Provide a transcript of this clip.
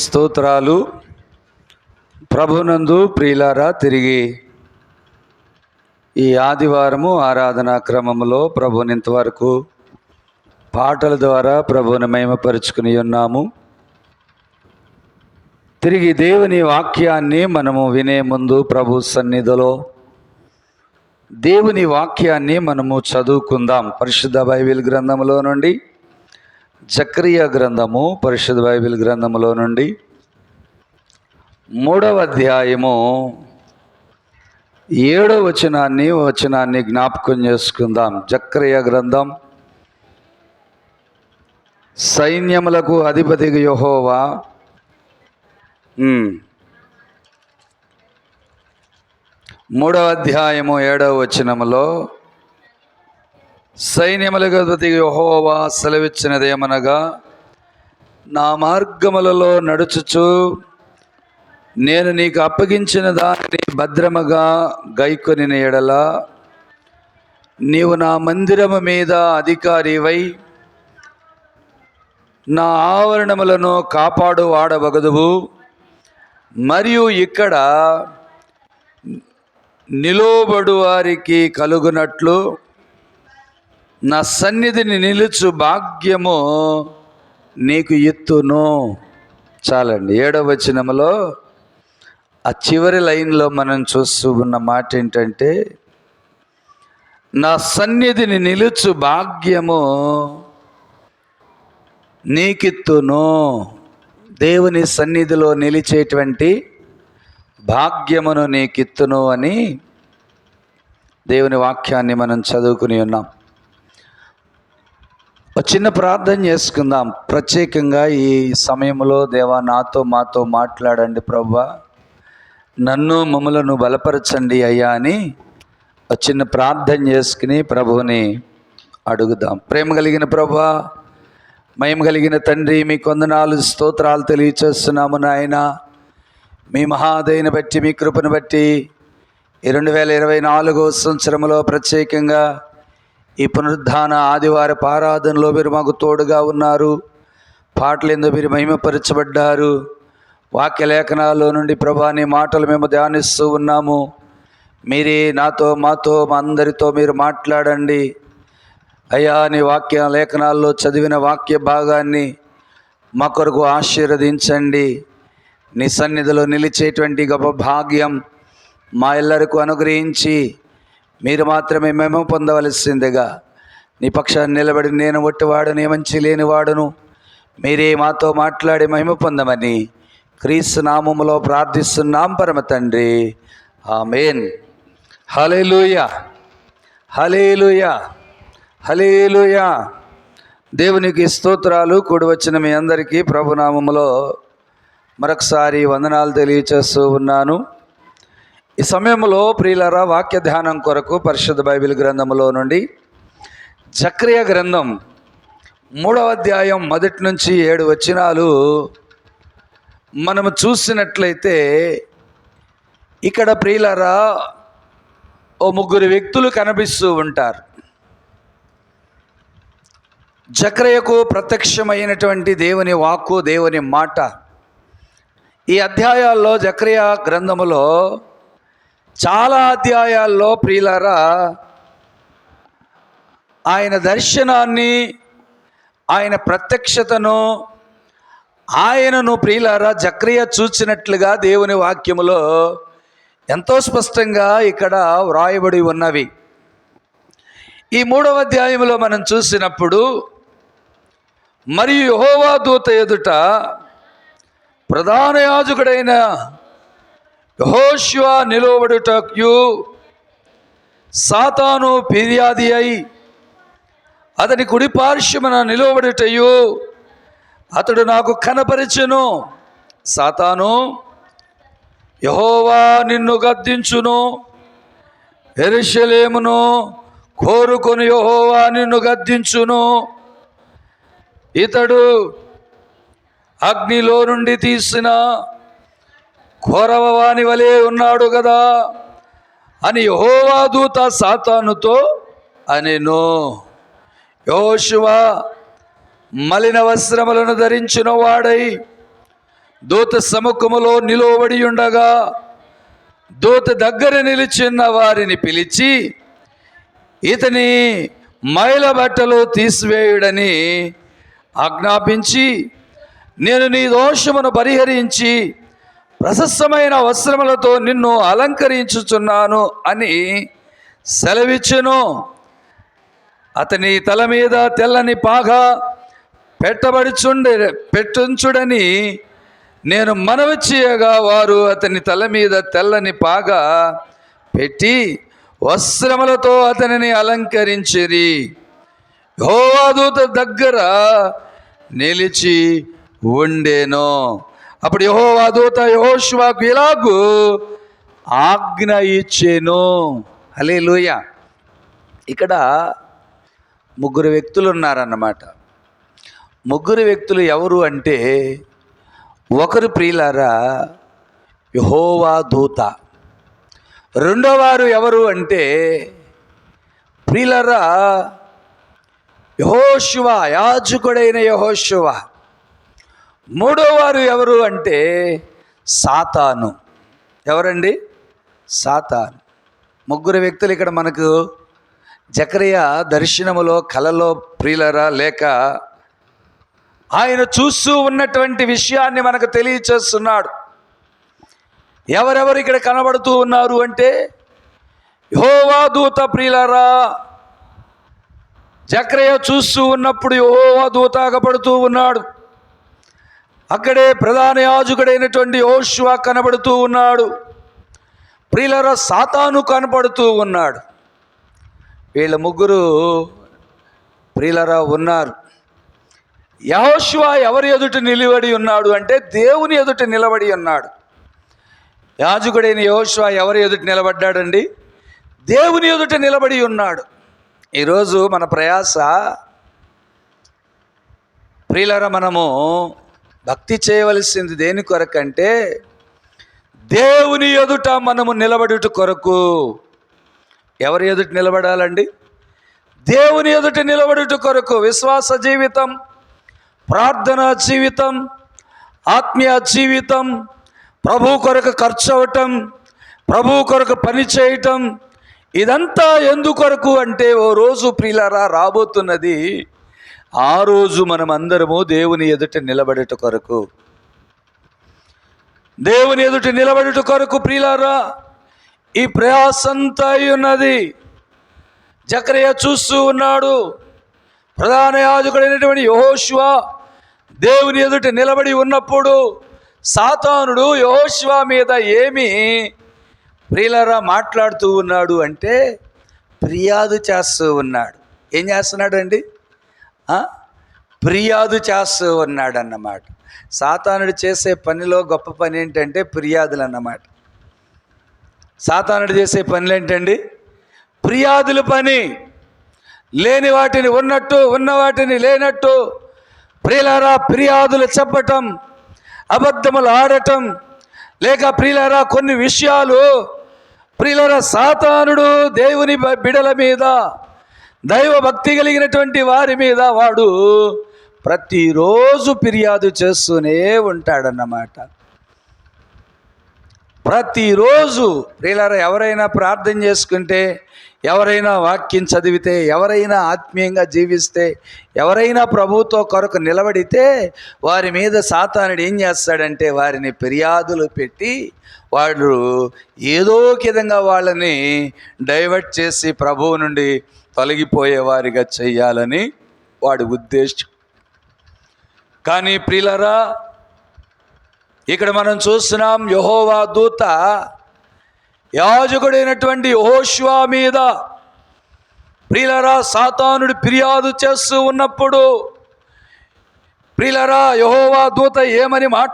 స్తోత్రాలు ప్రభునందు ప్రియులారా తిరిగి ఈ ఆదివారము ఆరాధనా క్రమంలో ప్రభుని ఇంతవరకు పాటల ద్వారా ప్రభుని మహిమపరుచుకుని ఉన్నాము. తిరిగి దేవుని వాక్యాన్ని మనము వినే ముందు ప్రభు సన్నిధిలో దేవుని వాక్యాన్ని మనము చదువుకుందాం పరిశుద్ధ బైబిల్ గ్రంథంలో నుండి. జక్రియ గ్రంథము పరిశుద్ధ బైబిల్ గ్రంథములో నుండి మూడవ అధ్యాయము ఏడో వచనాన్ని వచనాన్ని జ్ఞాపకం చేసుకుందాం. జక్రియ గ్రంథం. సైన్యములకు అధిపతి యహోవా. మూడవ అధ్యాయము ఏడవ వచనములో సైన్యములకు అధిపతి యహోవా సెలవిచ్చినదేమనగా నా మార్గములలో నడుచుచు నేను నీకు అప్పగించిన దానిని భద్రముగా గైకొని ఎడల నీవు నా మందిరము మీద అధికారివై నా ఆవరణములను కాపాడు వాడవగదువు మరియు ఇక్కడ నిలోబడు వారికి కలుగునట్లు నా సన్నిధిని నిలుచు భాగ్యము నీకు ఎత్తును చాలండి ఏడవ వచనంలో ఆ చివరి లైన్లో మనం చూస్తూ ఉన్న మాట ఏంటంటే నా సన్నిధిని నిలుచు భాగ్యము నీకిత్తును. దేవుని సన్నిధిలో నిలిచేటువంటి భాగ్యమును నీకిత్తును అని దేవుని వాక్యాన్ని మనం చదువుకుని ఉన్నాం. ఒక చిన్న ప్రార్థన చేసుకుందాం. ప్రత్యేకంగా ఈ సమయంలో దేవా నాతో మాతో మాట్లాడండి ప్రభా నన్ను మమ్మలను బలపరచండి అయ్యా అని ఒక చిన్న ప్రార్థన చేసుకుని ప్రభువుని అడుగుదాం. ప్రేమ కలిగిన ప్రభా మయం కలిగిన తండ్రి మీ కొందనాలు స్తోత్రాలు తెలియచేస్తున్నాము నాయన. మీ మహాదయని బట్టి మీ కృపను బట్టి ఈ రెండు వేల ఇరవై నాలుగో సంవత్సరంలో ప్రత్యేకంగా ఈ పునరుద్ధాన ఆదివారపు ఆరాధనలో మీరు మాకు తోడుగా ఉన్నారు. పాటలందు మీరు మహిమపరచబడ్డారు. వాక్యలేఖనాల్లో నుండి ప్రభాని మాటలు మేము ధ్యానిస్తూ ఉన్నాము. మీరే నాతో మాతో మా అందరితో మీరు మాట్లాడండి. అయ్యా నీ వాక్య లేఖనాల్లో చదివిన వాక్య భాగాన్ని మా కొరకు ఆశీర్వదించండి. నీ సన్నిధిలో నిలిచేటువంటి గొప్ప భాగ్యం మా ఎల్లరికూ అనుగ్రహించి మీరు మాత్రమే మేము పొందవలసిందిగా నీ పక్షాన్ని నిలబడి నేను ఒట్టివాడును మంచి లేనివాడును. మీరే మాతో మాట్లాడి మహిమ పొందమని క్రీస్తు నామములో ప్రార్థిస్తున్నాం పరమ తండ్రి. ఆమెన్. హలేలుయ హలేలుయ హలేలుయ దేవునికి స్తోత్రాలు. కూడి వచ్చిన మీ అందరికీ ప్రభునామములో మరొకసారి వందనాలు తెలియచేస్తూ ఉన్నాను. ఈ సమయంలో ప్రియులరా వాక్య ధ్యానం కొరకు పరిశుద్ధ బైబిల్ గ్రంథంలో నుండి జక్రియ గ్రంథం మూడవ అధ్యాయం మొదటి నుంచి ఏడు వచనాలు మనము చూసినట్లయితే ఇక్కడ ప్రియులరా ఓ ముగ్గురు వ్యక్తులు కనిపిస్తూ ఉంటారు. జక్రయకు ప్రత్యక్షమైనటువంటి దేవుని వాక్కు దేవుని మాట ఈ అధ్యాయాల్లో జక్రియ గ్రంథములో చాలా అధ్యాయాల్లో ప్రియులారా ఆయన దర్శనాన్ని ఆయన ప్రత్యక్షతను ఆయనను ప్రియులారా జక్రియ చూచినట్లుగా దేవుని వాక్యములో ఎంతో స్పష్టంగా ఇక్కడ వ్రాయబడి ఉన్నవి. ఈ మూడవ అధ్యాయంలో మనం చూసినప్పుడు మరియు యహోవా దూత ఎదుట ప్రధాన యాజకుడైన యహోశివ నిలవబడుటయు సాతాను ఫిర్యాది అయి అతని కుడి పార్శ్వమున నిలవబడుటయు అతడు నాకు కనపరిచెను. సాతాను యహోవా నిన్ను గద్దించును. ఎరుషలేమును కోరుకొని యహోవా నిన్ను గద్దించును. ఇతడు అగ్నిలో నుండి తీసిన ఘోరవవాని వలె ఉన్నాడు కదా అని యహోవాదూత సాతానుతో అనెను. యోశువ మలిన వస్త్రములను ధరించిన వాడై దూత సముఖములో నిలువబడి ఉండగా దూత దగ్గర నిలిచిన వారిని పిలిచి ఇతని మైల బట్టలు తీసివేయుడని ఆజ్ఞాపించి నేను నీ దోషమును పరిహరించి ప్రశస్తమైన వస్త్రములతో నిన్ను అలంకరించుచున్నాను అని సెలవిచ్చును. అతని తల మీద తెల్లని పాగ పెట్టబడుచుండే పెట్టుంచుడని నేను మనవి చేయగా వారు అతని తల మీద తెల్లని పాగ పెట్టి వస్త్రములతో అతనిని అలంకరించిరి. యెహోవాదూత దగ్గర నిలిచి ఉండేను. అప్పుడు యహోవాదూత యహోశివాకు ఇలాగు ఆజ్ఞ ఇచ్చేను. హలే ఇక్కడ ముగ్గురు వ్యక్తులు ఉన్నారన్నమాట. ముగ్గురు వ్యక్తులు ఎవరు అంటే ఒకరు ప్రియులారా యహోవా దూత. రెండోవారు ఎవరు అంటే ప్రియులరా యహోశివ యాజకుడైన యహోశివ మూడో వారు ఎవరు అంటే సాతాను. ఎవరండి? సాతాను. ముగ్గురు వ్యక్తులు ఇక్కడ మనకు జకరియా దర్శనములో కలలో ప్రియులరా లేక ఆయన చూస్తూ ఉన్నటువంటి విషయాన్ని మనకు తెలియచేస్తున్నాడు. ఎవరెవరు ఇక్కడ కనబడుతూ ఉన్నారు అంటే యహోవా దూత ప్రియులరా జక్రయ చూస్తూ ఉన్నప్పుడు యహోవా దూత అగపడుతూ ఉన్నాడు. అక్కడే ప్రధాన యాజకుడైనటువంటి యోశువ కనబడుతూ ఉన్నాడు. ప్రియులర సాతాను కనపడుతూ ఉన్నాడు. వీళ్ళ ముగ్గురు ప్రియులరా ఉన్నారు. యహోశివ ఎవరి ఎదుట నిలబడి ఉన్నాడు అంటే దేవుని ఎదుట నిలబడి ఉన్నాడు. యాజకుడైన యహోశివ ఎవరి ఎదుట నిలబడ్డాడండి? దేవుని ఎదుట నిలబడి ఉన్నాడు. ఈరోజు మన ప్రయాస ప్రియులర మనము భక్తి చేయవలసింది దేని కొరకంటే దేవుని ఎదుట మనము నిలబడుట కొరకు. ఎవరి ఎదుట నిలబడాలండి? దేవుని ఎదుట నిలబడుట కొరకు. విశ్వాస జీవితం ప్రార్థన జీవితం ఆత్మీయ జీవితం ప్రభు కొరకు ఖర్చు అవటం ప్రభు కొరకు పని చేయటం ఇదంతా ఎందుకొరకు అంటే ఓ రోజు ప్రియులరా రాబోతున్నది ఆ రోజు మనం అందరము దేవుని ఎదుట నిలబడేట కొరకు. దేవుని ఎదుట నిలబడేట కొరకు ప్రియులారా ఈ ప్రయాసంతా అయి ఉన్నది. జకరయ్య చూస్తూ ఉన్నాడు. ప్రధాన యాజకుడైనటువంటి యహోశివ దేవుని ఎదుట నిలబడి ఉన్నప్పుడు సాతానుడు యహోశివ మీద ఏమి ప్రియులరా మాట్లాడుతూ ఉన్నాడు అంటే ఫిర్యాదు చేస్తూ ఉన్నాడు. ఏం చేస్తున్నాడు అండి ఫిర్యాదు చేస్తూ ఉన్నాడు అన్నమాట సాతానుడు చేసే పనిలో గొప్ప పని ఏంటంటే ఫిర్యాదులు అన్నమాట సాతానుడు చేసే పనులు ఏంటండి ఫిర్యాదుల పని. లేని వాటిని ఉన్నట్టు ఉన్న వాటిని లేనట్టు ప్రియులారా ఫిర్యాదులు చెప్పటం అబద్ధములు ఆడటం లేక ప్రియులారా కొన్ని విషయాలు ప్రియులరా సాతానుడు దేవుని బిడల మీద దైవ భక్తి కలిగినటువంటి వారి మీద వాడు ప్రతిరోజు ఫిర్యాదు చేస్తూనే ఉంటాడన్నమాట. ప్రతిరోజు ప్రియులారా ఎవరైనా ప్రార్థన చేసుకుంటే ఎవరైనా వాక్యం చదివితే ఎవరైనా ఆత్మీయంగా జీవిస్తే ఎవరైనా ప్రభుతో కొరకు నిలబడితే వారి మీద సాతానుడు ఏం చేస్తాడంటే వారిని ఫిర్యాదులు పెట్టి వాళ్ళు ఏదో విధంగా వాళ్ళని డైవర్ట్ చేసి ప్రభువు నుండి తొలగిపోయేవారిగా చేయాలని వాడి ఉద్దేశం. కానీ ప్రియులరా ఇక్కడ మనం చూస్తున్నాం యహోవా దూత యాజకుడైనటువంటి యహోష్వా మీద ప్రియులరా సాతానుడు ఫిర్యాదు చేస్తూ ఉన్నప్పుడు ప్రియులరా యహోవా దూత ఏమని మాట్లా